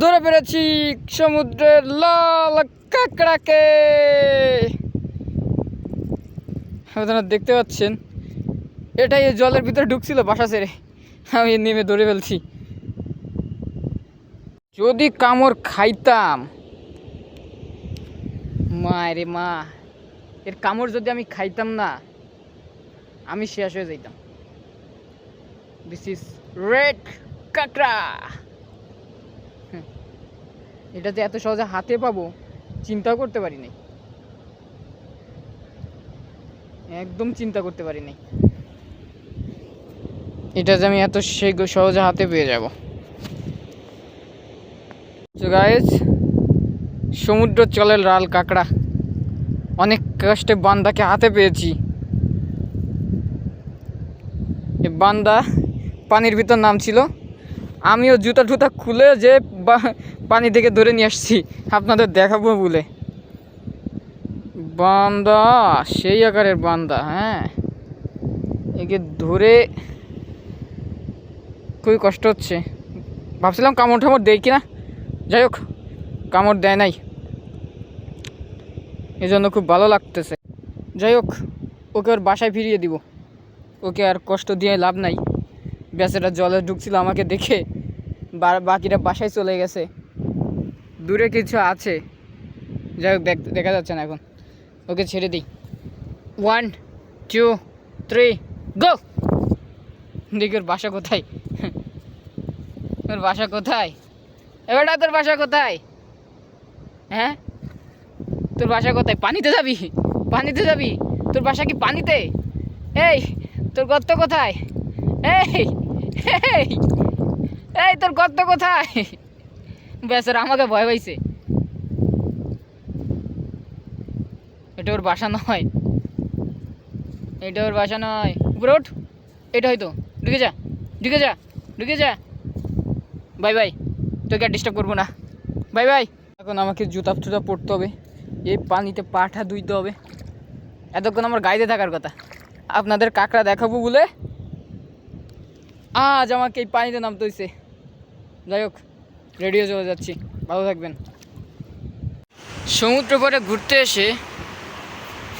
ধরে পেরেছি সমুদ্রের লাল কাঁকড়াকে। আপনারা দেখতে পাচ্ছেন, এটাই জলের ভিতরে ঢুকছিল বাসা ছেড়ে। আমি নেমে ধরে ফেলছি। যদি কামড় খাইতাম মা রে মা, এর কামড় যদি আমি খাইতাম না, আমি শেষ হয়ে যাইতাম। দিস ইজ রেড কাঁকড়া। এটা যে এত সহজে হাতে পাবো, চিন্তাও করতে পারি নাই একদম চিন্তা করতে পারি নাই এটা যে আমি এত সহজে হাতে পেয়ে যাব। তো গাইজ সমুদ্র চলে লাল কাঁকড়া। অনেক কষ্টে বান্দাকে হাতে পেয়েছি। বান্দা পানির ভিতর নামছিল। আমিও জুতা টুতা খুলে যে পানি থেকে ধরে নিয়ে আসছি। আপনাদের দেখাবো বলে। বান্দা, সেই আকারের বান্দা হ্যাঁ। একে ধরে খুবই কষ্ট হচ্ছে। ভাবছিলাম কামড় ঠামড় দেয় কিনা? যাই হোক, কামড় দেয় নাই। এই জন্য খুব ভালো লাগতেছে। যাই হোক, ওকে ওর বাসায় ফিরিয়ে দিব। ওকে আর কষ্ট দিয়ে লাভ নাই। বেচারা জলে ঢুকছিল আমাকে দেখে। বাকিরা বাসায় চলে গেছে। দূরে কিছু আছে। যাই হোক, দেখ- দেখা যাচ্ছে না এখন। ওকে ছেড়ে দিই। ওয়ান টু থ্রি গো দেখি ওর বাসা কোথায়? ওর বাসা কোথায়? এবারটা তোর বাসা কোথায়? হ্যাঁ? তোর বাসা কোথায়? পানিতে যাবি? পানিতে যাবি? তোর বাসা কি পানিতে? এই, তোর গর্ত কোথায়? এই এই এই, তোর গর্ত কোথায়? বেচারা আমাকে ভয় পাইছে। এটা ওর বাসা নয়। এটা ওর বাসা নয়। উপরে ওঠ এটা হয়তো। ঢুকে যা। ঢুকে যা। ঢুকে যা। Bye bye. তোকে আর ডিস্টার্ব করব না। Bye bye. এখন আমাকে জুতা টুতা পরতে হবে। এই পানিতে পাঠা ধুইতে হবে। এতক্ষণ আমার গাইতে থাকার কথা। আপনাদের কাকড়া দেখাবো বলে আজ আমাকে এই পানিতে নামতে হয়েছে যাই হোক রেডিও চলে যাচ্ছি। ভালো থাকবেন। সমুদ্র পরে ঘুরতে এসে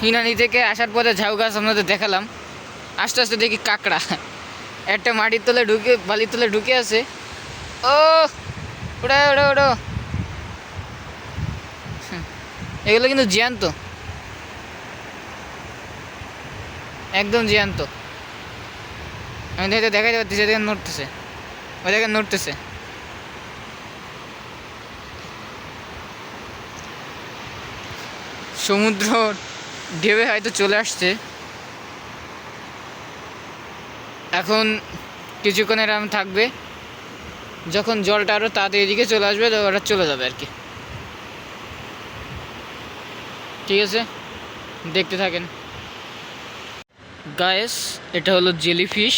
হিনানি থেকে আসার পরে ঝাউ গাছ আপনাদের দেখালাম। আস্তে আস্তে দেখি কাঁকড়া। একটা মাটির তলে ঢুকে, বালির তলে ঢুকে আছে। ও, ওটা ওটা ওটা। এগুলো কিন্তু জ্যান্ত। একদম জ্যান্ত। আমি দেখতে দেখাই দেখে নড়তেছে। ওই দেখে নড়তেছে। সমুদ্র ঢেবে হয়তো চলে আসছে। এখন কিছুক্ষণ এরকম থাকবে। যখন জলটা আরও তাড়াতাড়ি এদিকে চলে আসবে ওরা চলে যাবে আর কি। ঠিক আছে? দেখতে থাকেন। গায়েস, এটা হলো জেলিফিশ,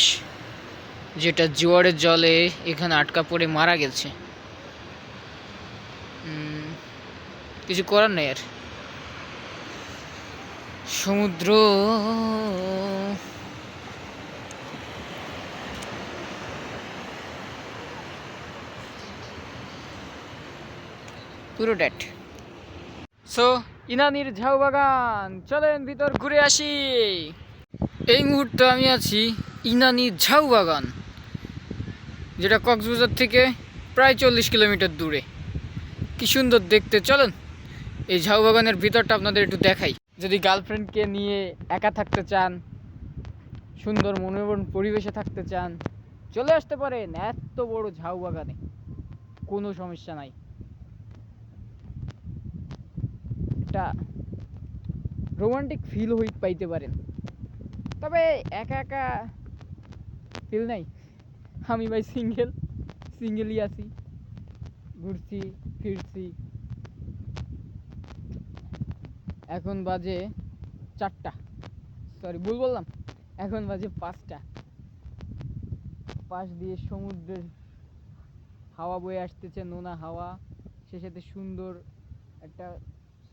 যেটা জোয়ারের জলে এখানে আটকা পড়ে মারা গেছে। কিছু করার নেই আর। সমুদ্র। পুরো ডেট সো ইনানির ঝাউ বাগান, চলেন ভিতর ঘুরে আসি। এই মুহূর্তে আমি আছি ইনানি ঝাউ বাগান, যেটা কক্সবাজার থেকে প্রায় চল্লিশ কিলোমিটার দূরে। কি সুন্দর দেখতে, চলেন। এই ঝাউ বাগানের ভিতরটা আপনাদের একটু দেখাই। যদি গার্লফ্রেন্ডকে নিয়ে একা থাকতে চান, সুন্দর মনোরম পরিবেশে থাকতে চান, চলে আসতে পারেন এত বড় ঝাউ বাগানে। কোনো সমস্যা নাই। একটা রোমান্টিক ফিল হই পাইতে পারেন। তবে একা একা ফিল নাই। আমি ভাই সিঙ্গেল সিঙ্গেলই আছি। ঘুরছি, ফিরছি। এখন বাজে চারটা। সরি ভুল বললাম। এখন বাজে পাঁচটা। পাশ দিয়ে সমুদ্রের হাওয়া বয়ে আসতেছে, নোনা হাওয়া। সে সাথে সুন্দর একটা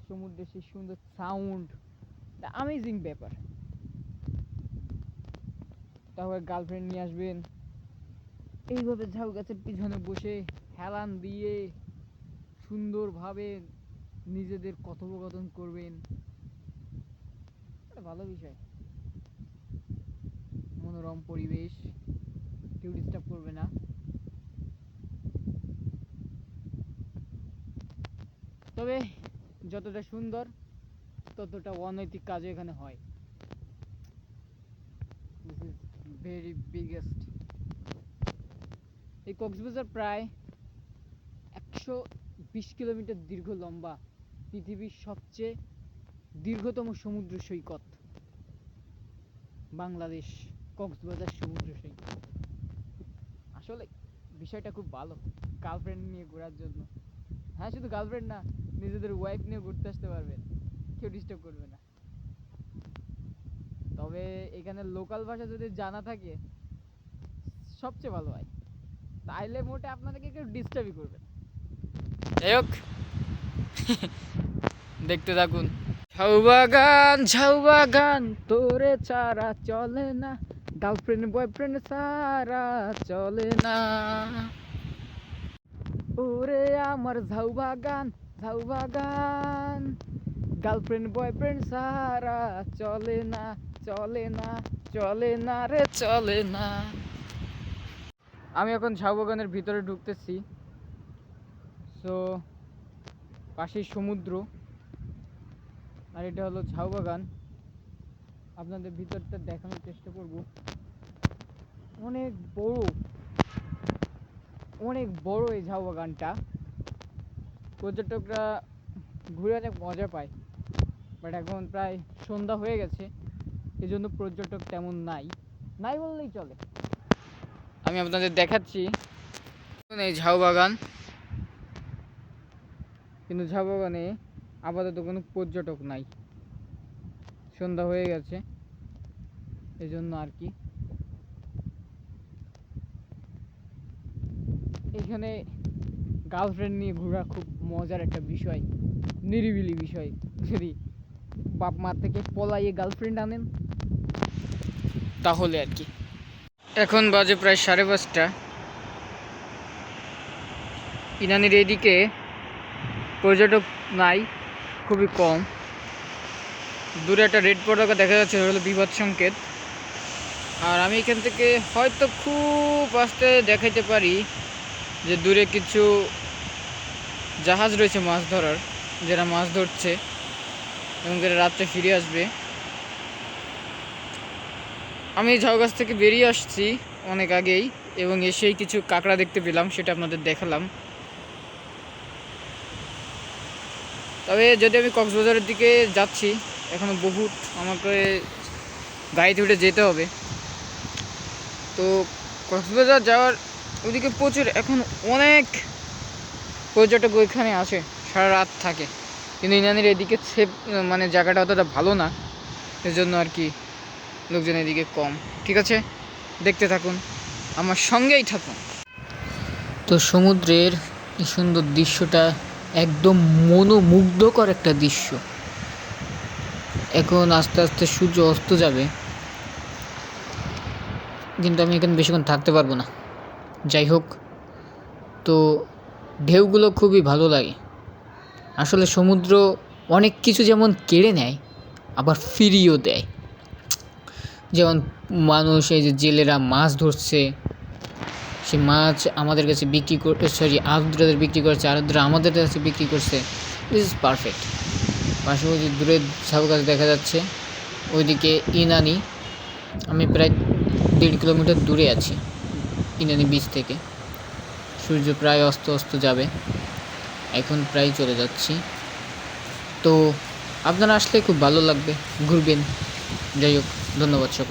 সমুদ্রের সেই সুন্দর সাউন্ড আমেজিং ব্যাপার। তারপরে গার্লফ্রেন্ড নিয়ে আসবেন। এইভাবে ঝাউ গাছের পিছনে বসে হেলান দিয়ে সুন্দরভাবে নিজেদের কথোপকথন করবেন। ভালো বিষয়। মনোরম পরিবেশ, কেউ ডিস্টার্ব করবে না। তবে যতটা সুন্দর, ততটা অনৈতিক কাজও এখানে হয়। দিস ইজ ভেরি বিগেস্ট এই কক্সবাজার প্রায় একশো বিশ কিলোমিটার দীর্ঘ লম্বা। পৃথিবীর সবচেয়ে দীর্ঘতম সমুদ্র সৈকত। বাংলাদেশ কক্সবাজার সমুদ্র সৈকত। আসলে বিষয়টা খুব ভালো গার্লফ্রেন্ড নিয়ে ঘোরার জন্য। হ্যাঁ শুধু গার্লফ্রেন্ড না, নিজেদের ওয়াইফ নিয়ে ঘুরতে আসতে পারবেন। কেউ ডিস্টার্ব করবে না। তবে এখানে লোকাল ভাষা যদি জানা থাকে, সবচেয়ে ভালো হয়। তাইলে মোটে আপনাদেরকে কেউ ডিস্টার্বই করবে না। যাই হোক। দেখতে থাকুন। ঝাউবাগান ঝাউবাগান তোরে ছাড়া চলে না। গার্লফ্রেন্ড বয়ফ্রেন্ড সারা চলে না। ওরে আমার ঝাউবাগান ঝাউবাগান গার্লফ্রেন্ড বয়ফ্রেন্ড সারা চলে না চলে না চলে না রে, চলে না। আমি এখন ঝাউবাগানের ভিতরে ঢুকতেছি। সো পাশেই সমুদ্র। আর এটা হলো ঝাউ বাগান। আপনাদের ভিতরটা দেখানোর চেষ্টা করব। অনেক বড় অনেক বড় এই ঝাউ বাগানটা। পর্যটকরা ঘুরে অনেক মজা পায়। বাট এখন প্রায় সন্ধ্যা হয়ে গেছে এই জন্য পর্যটক তেমন নাই। নাই বললেই চলে। আমি আপনাদের দেখাচ্ছি এই ঝাউ বাগান। কিন্তু ঝাউবাগানে আপাতত কোনো পর্যটক নাই। সন্ধ্যা হয়ে গেছে। এই জন্য আর কি। এখানে গার্লফ্রেন্ড নিয়ে ঘোরা খুব মজার একটা বিষয়। নিরিবিলি বিষয়। যদি বাপ মা থেকে পলাইয়ে গার্লফ্রেন্ড আনেন। তাহলে আর কি। এখন বাজে প্রায় সাড়ে পাঁচটা। ইনানির এদিকে পর্যটক নাই। খুবই কম। দূরে একটা রেড পতাকা দেখা যাচ্ছে হলো বিপদ সংকেত। আর আমি এখান থেকে হয়তো খুব আস্তে দেখাইতে পারি যে দূরে কিছু জাহাজ রয়েছে মাছ ধরার, যারা মাছ ধরছে এবং যারা রাত্রে ফিরে আসবে। আমি ঝাউগাছ থেকে বেরিয়ে আসছি অনেক আগেই এবং এসেই কিছু কাঁকড়া দেখতে পেলাম, সেটা আপনাদের দেখালাম। তবে যদি আমি কক্সবাজারের দিকে যাচ্ছি, এখনও বহুত আমাকে গাড়িতে উঠে যেতে হবে। তো কক্সবাজার যাওয়ার ওদিকে প্রচুর, এখন অনেক পর্যটক ওইখানে আছে, সারা রাত থাকে। কিন্তু ইনানির এদিকে সেফ মানে জায়গাটা অতটা ভালো না, এজন্য আর কি লোকজন এদিকে কম। ঠিক আছে? দেখতে থাকুন, আমার সঙ্গেই থাকুন। তো সমুদ্রের সুন্দর দৃশ্যটা একদম মনোমুগ্ধকর একটা দৃশ্য। এখন আস্তে আস্তে সূর্য অস্ত যাবে। কিন্তু আমি এখানে বেশিক্ষণ থাকতে পারব না। যাই হোক, তো ঢেউগুলো খুবই ভালো লাগে। আসলে সমুদ্র অনেক কিছু যেমন কেড়ে নেয়, আবার ফিরিয়েও দেয়। যেমন মানুষ এই যে জেলেরা মাছ ধরছে সে মাছ আমাদের কাছে বিক্রি করতে সরি আরুদ্রাদের বিক্রি করছে, আরুদ্রা আমাদের কাছে বিক্রি করছে। দিস ইজ পারফেক্ট পাশাপাশি দূরে সব কাছে দেখা যাচ্ছে, ওইদিকে ইনানি, আমি প্রায় দেড় কিলোমিটার দূরে আছি, ইনানি বিচ থেকে। সূর্য প্রায় অস্ত অস্ত যাবে, এখন প্রায় চলে যাচ্ছি। তো আপনারা আসলে খুব ভালো লাগবে, ঘুরবেন। যাই হোক, ধন্যবাদ সকল